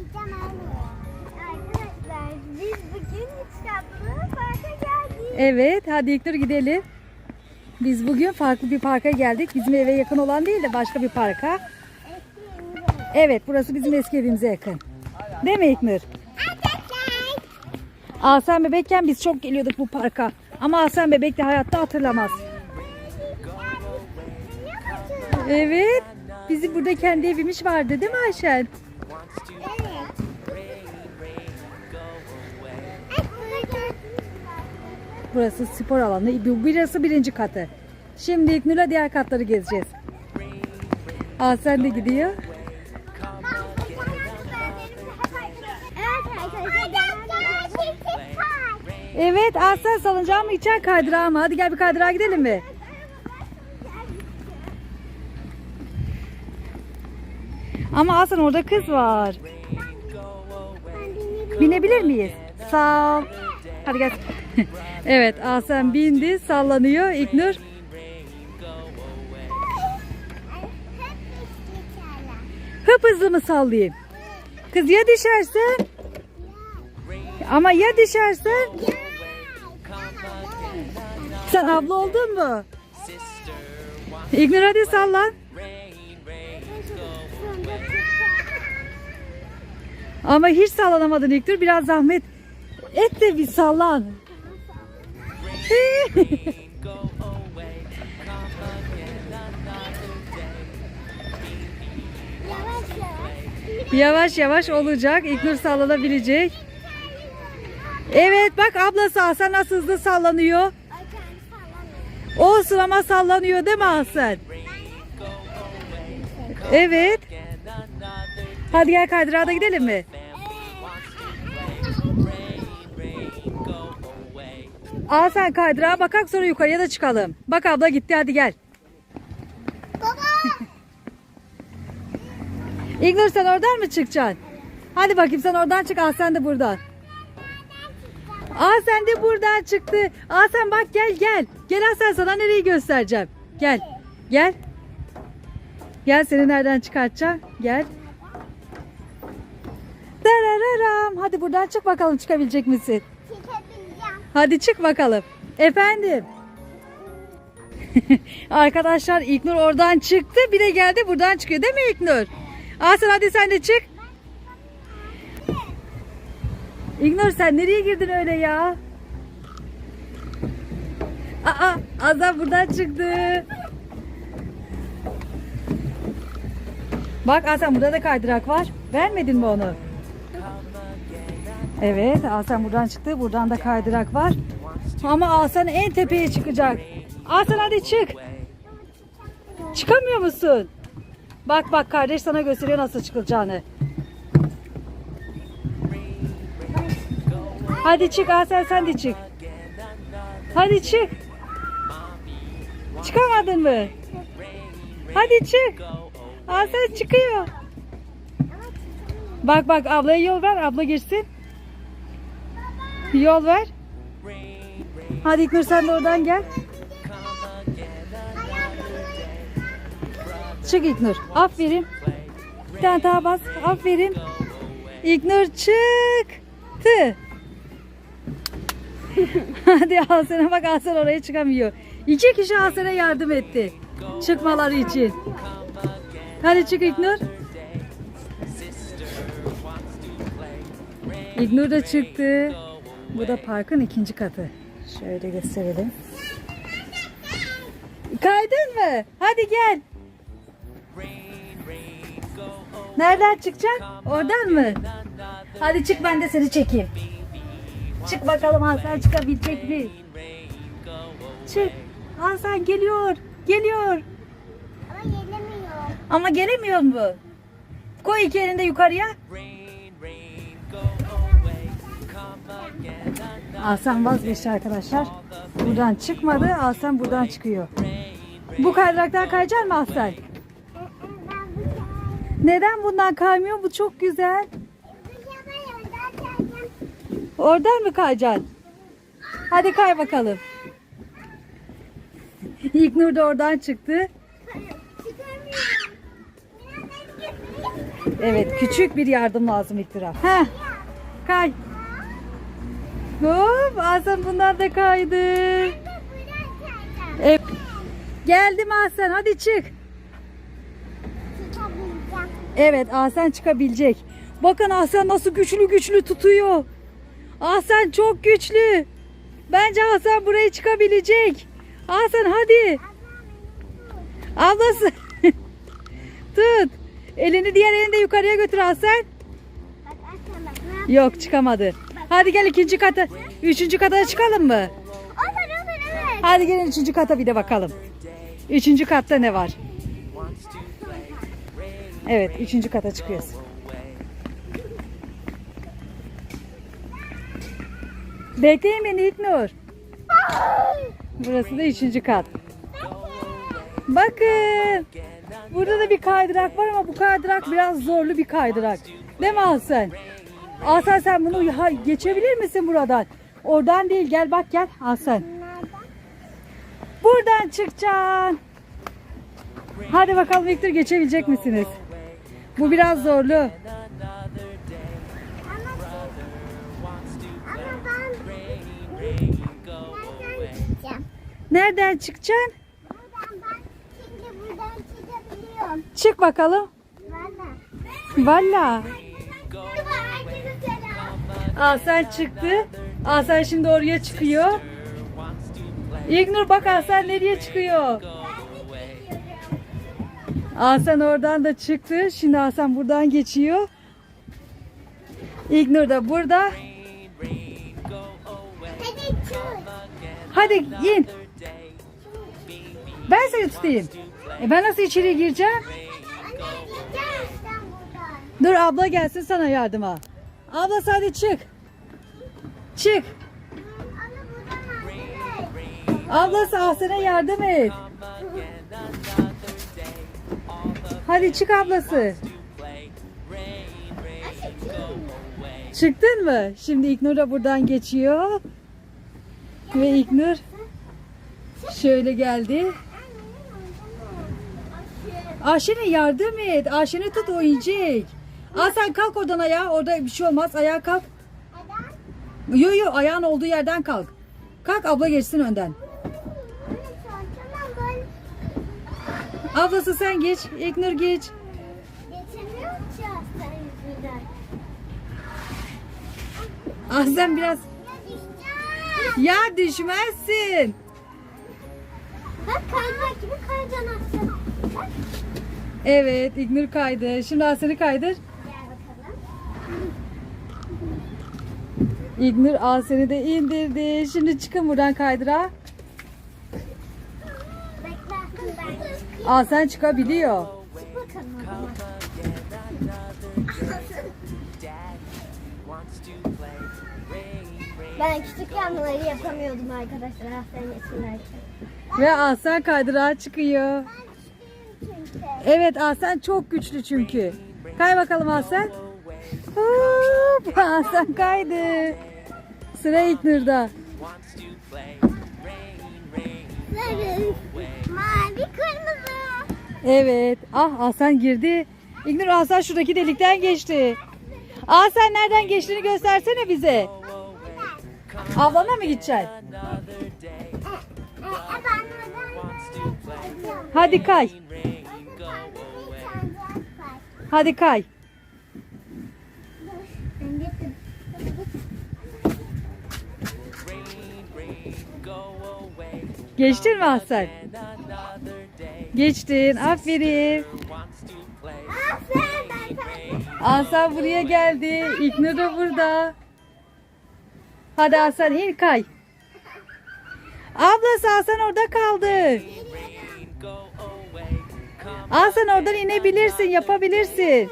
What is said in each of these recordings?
Diyeceğim anne. Arkadaşlar biz bugün üç katlı parka geldik. Evet hadi İlknur gidelim. Biz bugün farklı bir parka geldik. Bizim eve yakın olan değil de başka bir parka. Evet burası bizim eski evimize yakın. Değil mi İlknur? Asen bebekken biz çok geliyorduk bu parka. Ama Asen bebek de hayatta hatırlamaz. Evet. Bizim burada kendi evimiz vardı değil mi Ayşen? Burası spor alanı. Bu- Burası birinci katı. Şimdi İlknur'la diğer katları gezeceğiz. Asen de gidiyor. Evet Asen salıncağı mı içer kaydırağı mı? Hadi gel bir kaydırağa gidelim mi? Ama Asen orada kız var. Binebilir miyiz? Sağ ol. Hadi gel. evet Asen bindi sallanıyor. İknur hıp hızlı mı sallayayım? Kız ya düşersen? Ama ya düşersen? Sen abla oldun mu? İknur hadi sallan. Ama hiç sallanamadın İknur. Biraz zahmet et de bir sallan. yavaş yavaş olacak. İknur sallanabilecek. Evet bak ablası Hasan nasıl hızlı sallanıyor. Olsun ama sallanıyor değil mi Hasan? Evet. Hadi gel kaydırağa da gidelim mi? Al sen kaydırağa bakak sonra yukarıya da çıkalım. Bak abla gitti hadi gel. İgnur sen oradan mı çıkacaksın? Hadi bakayım sen oradan çık al sen de buradan. Aa sen de buradan çıktı. Aa sen bak gel gel. Gel Hasan sana nereyi göstereceğim. Gel. Gel. Gel seni nereden çıkartacağım. Gel. Darararam. Hadi buradan çık bakalım çıkabilecek misin? Hadi çık bakalım. Efendim. Arkadaşlar İlknur oradan çıktı. Bir de geldi buradan çıkıyor değil mi İlknur? Aslan hadi sen de çık. İlknur sen nereye girdin öyle ya? Aa Azam buradan çıktı. Bak Aslan burada da kaydırak var. Vermedin mi onu? Evet Aslan buradan çıktı. Buradan da kaydırak var. Ama Aslan en tepeye çıkacak. Aslan hadi çık. Çıkamıyor musun? Bak bak kardeş sana gösteriyor nasıl çıkılacağını. Hadi çık Aslan sen de çık. Hadi çık. Çıkamadın mı? Hadi çık. Aslan çıkıyor. Bak bak ablaya yol ver. Abla girsin. Yol ver. Hadi İknur sen de oradan gel. Çık İknur. Aferin. Bir tane daha bas. Aferin. İknur çıktı. Hadi Hasan'a bak Hasan oraya çıkamıyor. İki kişi Hasan'a yardım etti. Çıkmaları için. Hadi çık İknur. İknur da çıktı. Bu da parkın ikinci katı. Şöyle gösterelim. Kaydın mı? Hadi gel. Nereden çıkacaksın? Oradan mı? Hadi çık ben de seni çekeyim. Çık bakalım Hasan çıkabilecek mi? Çık. Hasan geliyor. Geliyor. Ama gelemiyor. Ama gelemiyor mu? Koy iki elini de yukarıya. Hasan vazgeçti arkadaşlar. Buradan çıkmadı. Hasan buradan çıkıyor. Bu kaydıraktan kayacak mı bu Neden bundan kaymıyor? Bu çok güzel. Oradan mı kayacaksın? Hadi kay bakalım. İlknur da oradan çıktı. Evet küçük bir yardım lazım İktira. Heh. Kay. Hop Hasan bunlar da kaydı. Evet. Geldim Hasan hadi çık. Evet Hasan çıkabilecek. Bakın Hasan nasıl güçlü güçlü tutuyor. Hasan çok güçlü. Bence Hasan buraya çıkabilecek. Hasan hadi. Ablası. Tut. Elini diğer elini de yukarıya götür Hasan. Yok çıkamadı. Hadi gel ikinci kata. Üçüncü kata çıkalım mı? Olur olur evet. Hadi gelin üçüncü kata bir de bakalım. Üçüncü katta ne var? Evet üçüncü kata çıkıyoruz. Bekleyin beni İlknur. Burası da üçüncü kat. Bakın. Burada da bir kaydırak var ama bu kaydırak biraz zorlu bir kaydırak. Değil mi Hasan? Hasan sen bunu ha- geçebilir misin buradan? Oradan değil gel bak gel Hasan. Buradan çıkacaksın. Hadi bakalım Victor geçebilecek misiniz? Bu biraz zorlu. Nereden çıkacaksın? Buradan ben şimdi buradan çıkabiliyorum. Çık bakalım. Valla. Valla. Hasan çıktı. Hasan şimdi oraya çıkıyor. İlknur bak Hasan nereye çıkıyor? Hasan oradan da çıktı. Şimdi Hasan buradan geçiyor. İlknur da burada. Hadi in. Ben seni tutayım. E ben nasıl içeri gireceğim? Dur abla gelsin sana yardıma. Abla hadi çık. Çık. Ablası Ahsen'e yardım et. Hadi çık ablası. Çıktın mı? Şimdi İknur da buradan geçiyor. Ve İknur şöyle geldi. Ayşe'ne yardım et. Ayşe'ne tut o. Aa sen kalk oradan ayağa. Orada bir şey olmaz. Ayağa kalk. Yo yo ayağın olduğu yerden kalk. Kalk abla geçsin önden. Ablası sen geç. İknur geç. geçemiyorum ki hastane yüzünden. Ah sen biraz. Ya düşmezsin. Bak kaydırak gibi aslında. Bak. Evet İknur kaydı. Şimdi Asen'i kaydır. Gel bakalım. İknur Asen'i de indirdi. Şimdi çıkın buradan kaydıra. Çıkayım. Asen çıkabiliyor. Ben küçükken bunları yapamıyordum arkadaşlar hastane yaşındayken. Ve Asen kaydırağa çıkıyor. Evet Asen çok güçlü çünkü. Kay bakalım Asen. Hop, Asen kaydı. Sıra İknur'da. Sarı, mavi, kırmızı. Evet. Ah Hasan girdi. İgnur Hasan şuradaki delikten geçti. Hasan nereden geçtiğini göstersene bize. Ablana mı gideceksin? Hadi kay. Hadi kay. Geçtin mi Hasan? Geçtin. Aferin. Hasan buraya geldi. İknur da burada. Hadi Hasan in kay. Ablası Hasan orada kaldı. Hasan oradan inebilirsin, yapabilirsin.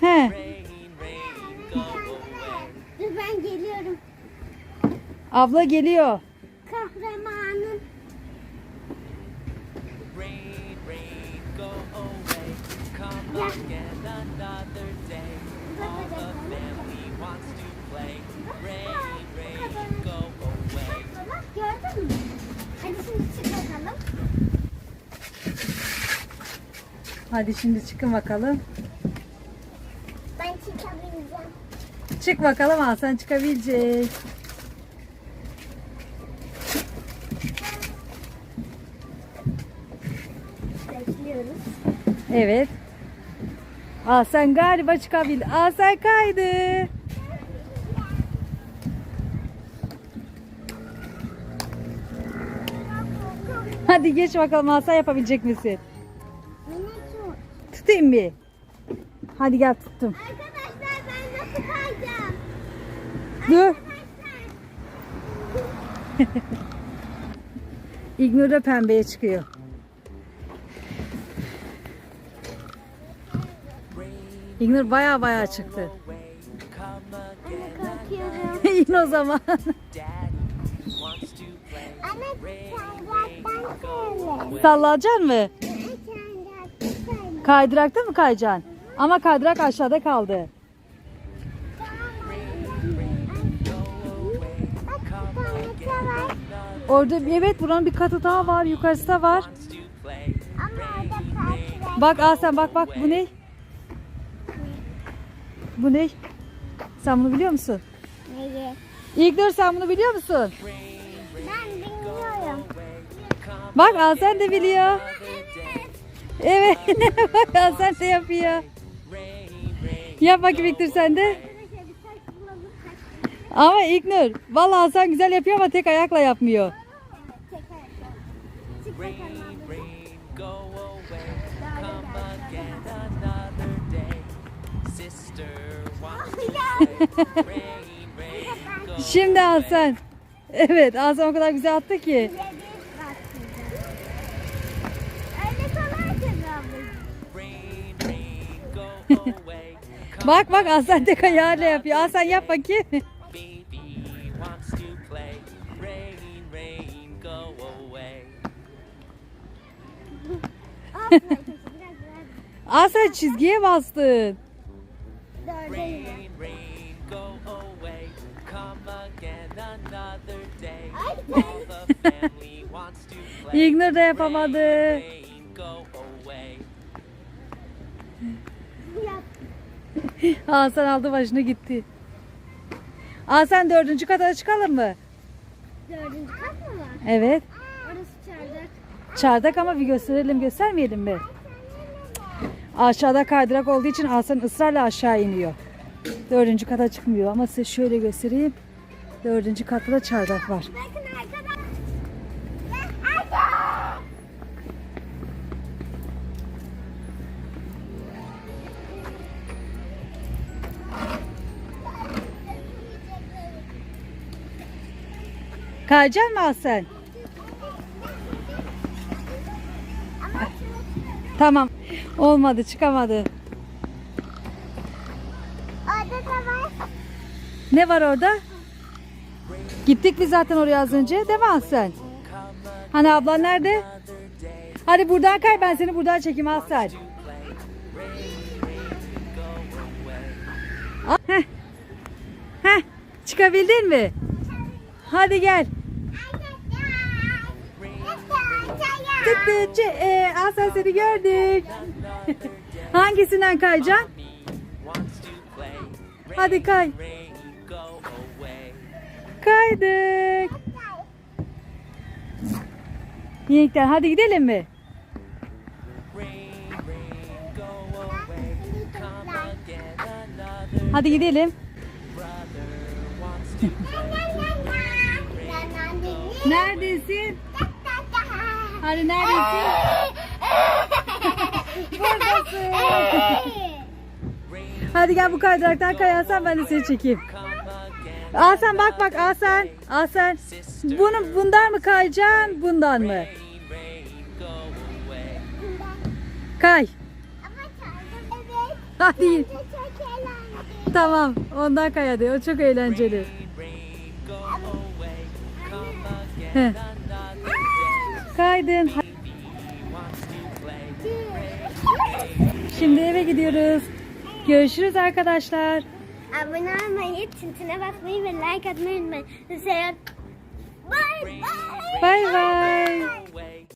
He. Abla geliyor. Kahramanım. Gördün mü? Hadi şimdi çık bakalım. Hadi şimdi çıkın bakalım. Ben çıkabileceğim. Çık bakalım Hasan çıkabilecek. Evet. Hasan galiba çıkabildi. Hasan kaydı. Hadi geç bakalım Hasan yapabilecek misin? Tutayım bir. Hadi gel tuttum. Arkadaşlar ben nasıl kayacağım? Dur. İgnur da pembeye çıkıyor. İgnur baya baya çıktı. Anne. İn o zaman. Anne. Sallayacaksın mı? Kaydırakta mı kayacaksın? Ama kaydırak aşağıda kaldı. Orada evet buranın bir katı daha var. Yukarısı da var. Bak Aslan bak bak bu ne? Bu ne? Sen bunu biliyor musun? Neyi? İlknur sen bunu biliyor musun? Ben bilmiyorum. Bak Aslan de biliyor. Evet. bak Aslan de yapıyor. Yap bakayım İlknur sen de. Ama İlknur vallahi Hasan güzel yapıyor ama tek ayakla yapmıyor. Çık bakalım. Go away, come again another day. Şimdi Hasan. Evet Hasan o kadar güzel attı ki. Bak bak Hasan tek ayağıyla yapıyor. Hasan yap bakayım. Hasan çizgiye bastın. İlknur da yapamadı. Hasan aldı başını gitti. Hasan dördüncü kata çıkalım mı? Dördüncü kat mı var? Evet. Orası çardak. Çardak ama bir gösterelim göstermeyelim mi? Aşağıda kaydırak olduğu için Hasan ısrarla aşağı iniyor. Dördüncü kata çıkmıyor ama size şöyle göstereyim. Dördüncü katta da çardak var. Kayacak mı Hasan? Ama Tamam. Olmadı çıkamadı. orada da var. Ne var orada? Gittik biz zaten oraya az önce. Mi Hasan? Hani ablan nerede? Hadi buradan kay ben seni buradan çekeyim. Ah, Heh. Heh. Çıkabildin mi? Hadi gel. Tık tık. Ee, Hasan seni gördük. Hangisinden kayacaksın? Hadi kay. Kaydık. Yenikten hadi gidelim mi? Hadi gidelim. Neredesin? Hadi neredesin? Buradasın. Hadi gel bu kaydıraktan kayarsan ben de seni çekeyim. Hasan bak bak Hasan. Hasan. Bunu bundan mı kayacaksın bundan mı? Kay. Hadi. Tamam ondan kay hadi. O çok eğlenceli. Heh. Kaydın. Şimdi eve gidiyoruz. Görüşürüz arkadaşlar. Abone olmayı, tintine basmayı ve like atmayı unutmayın. Seviyorum. Bye bye. Bay bay. Away.